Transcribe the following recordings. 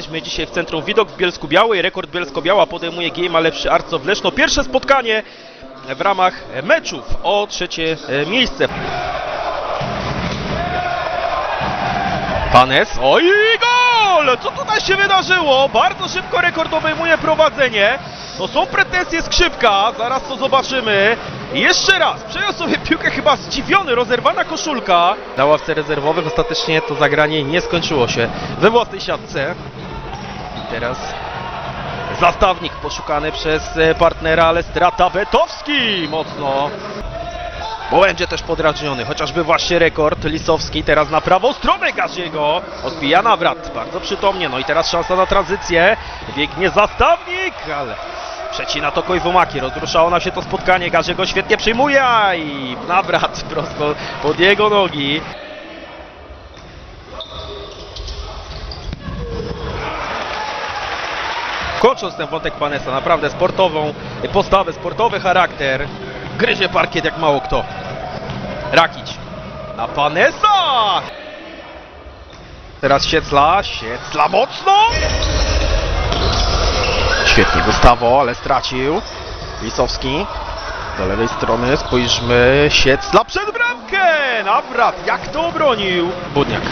Jesteśmy dzisiaj w centrum Widok w Bielsku Białej. Rekord Bielsko-Biała podejmuje Game lepszy Arco w Leszno. Pierwsze spotkanie w ramach meczów o trzecie e, miejsce. Panes. Oj, gol! Co tutaj się wydarzyło? Bardzo szybko rekord obejmuje prowadzenie. To są pretensje Skrzypka, zaraz to zobaczymy. Jeszcze raz, przejął sobie piłkę chyba zdziwiony, rozerwana koszulka. Na ławce rezerwowych ostatecznie to zagranie nie skończyło się we własnej siatce. I teraz zastawnik poszukany przez e, partnera, ale strata Betowski mocno. Bo będzie też podrażniony, chociażby właśnie rekord Lisowski, teraz na prawą stronę Gaziego, odbija nawrat, bardzo przytomnie, no i teraz szansa na tranzycję, biegnie zastawnik, ale przecina to Kojwumaki, rozruszało nam się to spotkanie, Gaziego świetnie przyjmuje i nawrat prosto pod jego nogi. Kończąc ten wątek Panesa, naprawdę sportową postawę, sportowy charakter, gryzie parkiet jak mało kto. Rakić na Panesa! Teraz Siecla, Siecla mocno! Świetnie Gustawo, ale stracił. Lisowski do lewej strony, spójrzmy, Siecla przed bramkę! Nawrat, jak to obronił? Budniak.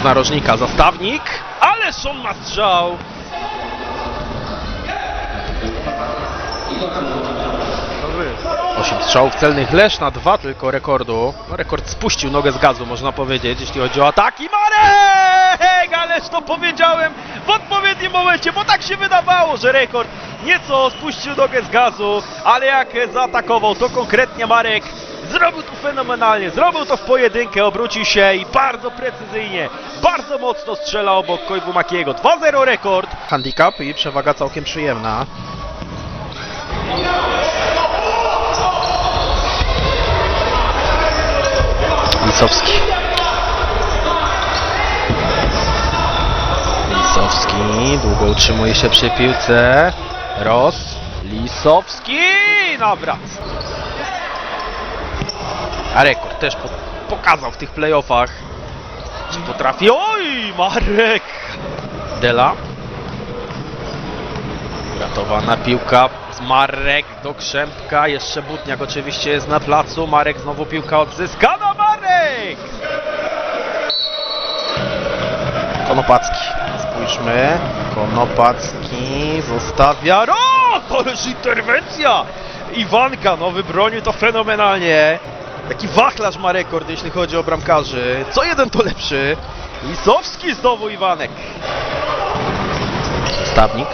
Z narożnika zastawnik, ależ on ma strzał! Osiem strzałów celnych, Lesz na dwa tylko rekordu. No, rekord spuścił nogę z gazu, można powiedzieć, jeśli chodzi o ataki. Marek! Ależ to powiedziałem w odpowiednim momencie, bo tak się wydawało, że rekord nieco spuścił nogę z gazu, ale jak zaatakował, to konkretnie Marek zrobił to fenomenalnie, zrobił to w pojedynkę, obrócił się i bardzo precyzyjnie, bardzo mocno strzela obok Kojbu Makiego. 2-0 rekord. Handicap i przewaga całkiem przyjemna. Lisowski. Lisowski długo utrzymuje się przy piłce. Ros. Lisowski. Nawrac. A rekord też po pokazał w tych playoffach. Czy potrafi? Oj, Marek! Dela. Ratowana piłka Marek do Krzępka. Jeszcze Butniak oczywiście jest na placu. Marek znowu piłka odzyskana. Konopacki. Spójrzmy. Konopacki zostawia. Ro! Ależ interwencja! Iwanka, no wybronił to fenomenalnie. Taki wachlarz ma rekord, jeśli chodzi o bramkarzy. Co jeden to lepszy. Lisowski znowu Iwanek. Stawnik.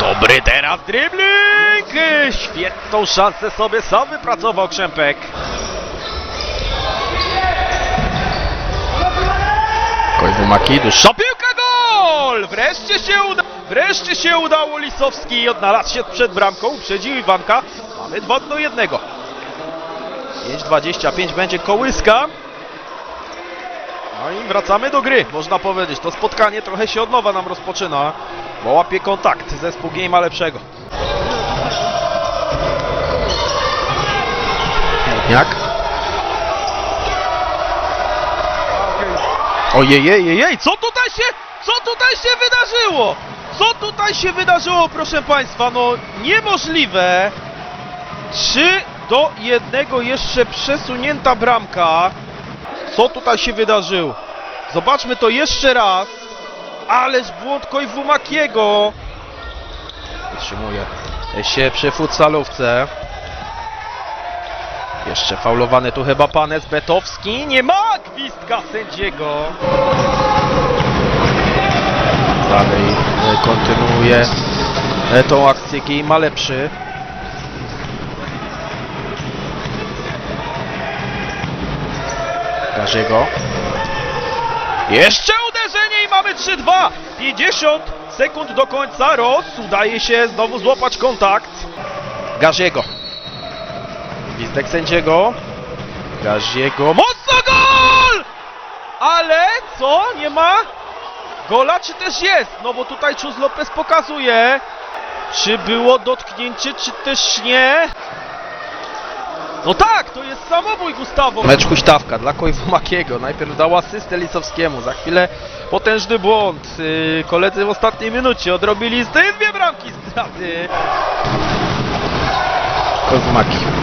Dobry teraz dribbling! Świetną szansę sobie sam wypracował Krzępek. Piłka, gol! Wreszcie się uda... Wreszcie się udało Lisowski, odnalazł się przed bramką, uprzedził Iwanka. Mamy 2 do 1. 5.25 będzie kołyska. No i wracamy do gry, można powiedzieć. To spotkanie trochę się od nowa nam rozpoczyna, bo łapie kontakt zespół Game ma lepszego. Jak? Ojej, co tutaj się, co tutaj się wydarzyło? Co tutaj się wydarzyło, proszę Państwa? No niemożliwe. 3 do 1 jeszcze przesunięta bramka. Co tutaj się wydarzyło? Zobaczmy to jeszcze raz. Ależ błąd Kojwumakiego. Wytrzymuje się przy futsalówce. Jeszcze faulowany tu chyba Panes Betowski. Nie ma gwizdka sędziego. Dalej e, kontynuuje e, tą akcję Game ma lepszy. Garzego. Jeszcze uderzenie i mamy 3-2. 50 sekund do końca. Ross udaje się znowu złapać kontakt. Gaziego. Gwizdek sędziego. Gaziego. Mocno gol! co? Nie ma? Gola czy też jest? No bo tutaj Chus Lopez pokazuje. Czy było dotknięcie, czy też nie? No tak, to jest samobój Gustawo. Mecz huśtawka dla Kojwomakiego. Najpierw dał asystę Lisowskiemu, za chwilę potężny błąd. Yy, koledzy w ostatniej minucie odrobili z dwie bramki straty. Kojwomaki.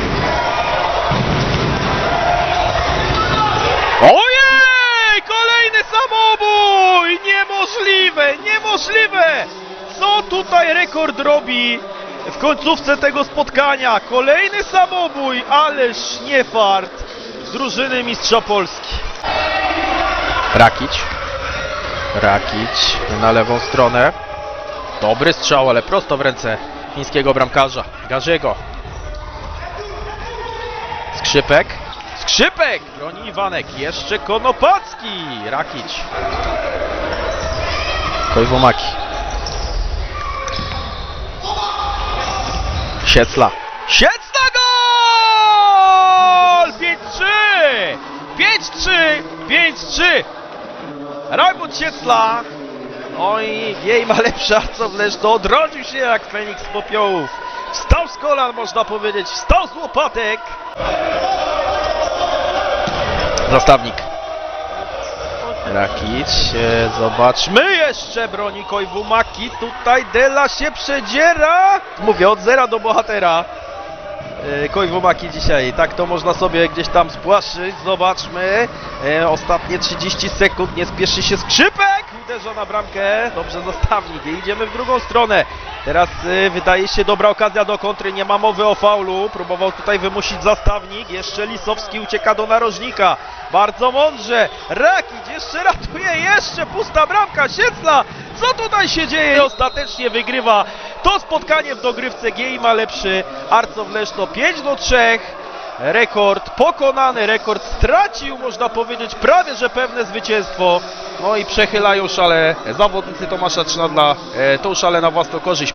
Niemożliwe, niemożliwe! Co tutaj rekord robi w końcówce tego spotkania? Kolejny samobój, ależ nie fart drużyny mistrza Polski. Rakić. Rakić na lewą stronę. Dobry strzał, ale prosto w ręce chińskiego bramkarza. Garzego. Skrzypek. Skrzypek! Broni Iwanek. Jeszcze Konopacki. Rakić. Kojwomaki. Siecla. Siecla gol! 5-3! 5-3! 5-3! Rajmund Siecla. Oj, jej ma lepsza, co wreszcie odrodził się jak Feniks z popiołów. Wstał z kolan, można powiedzieć, wstał z łopatek. Zastawnik. Rakić, e, zobaczmy jeszcze broni Kojwumaki, tutaj Dela się przedziera. Mówię, od zera do bohatera. E, Kojwumaki dzisiaj, tak to można sobie gdzieś tam spłaszczyć, zobaczmy. E, ostatnie 30 sekund, nie spieszy się skrzypek, uderza na bramkę, dobrze zastawnik, I idziemy w drugą stronę. Teraz e, wydaje się dobra okazja do kontry, nie ma mowy o faulu, próbował tutaj wymusić zastawnik, jeszcze Lisowski ucieka do narożnika, bardzo mądrze, Rakić jeszcze ratuje, jeszcze pusta bramka, Siecla, co tutaj się dzieje? Ostatecznie wygrywa to spotkanie w dogrywce Giej ma lepszy Arcow Leszno 5 do 3. Rekord pokonany, rekord stracił, można powiedzieć, prawie że pewne zwycięstwo. No i przechylają szale zawodnicy Tomasza Trzynadla, e, tą szalę na własną korzyść.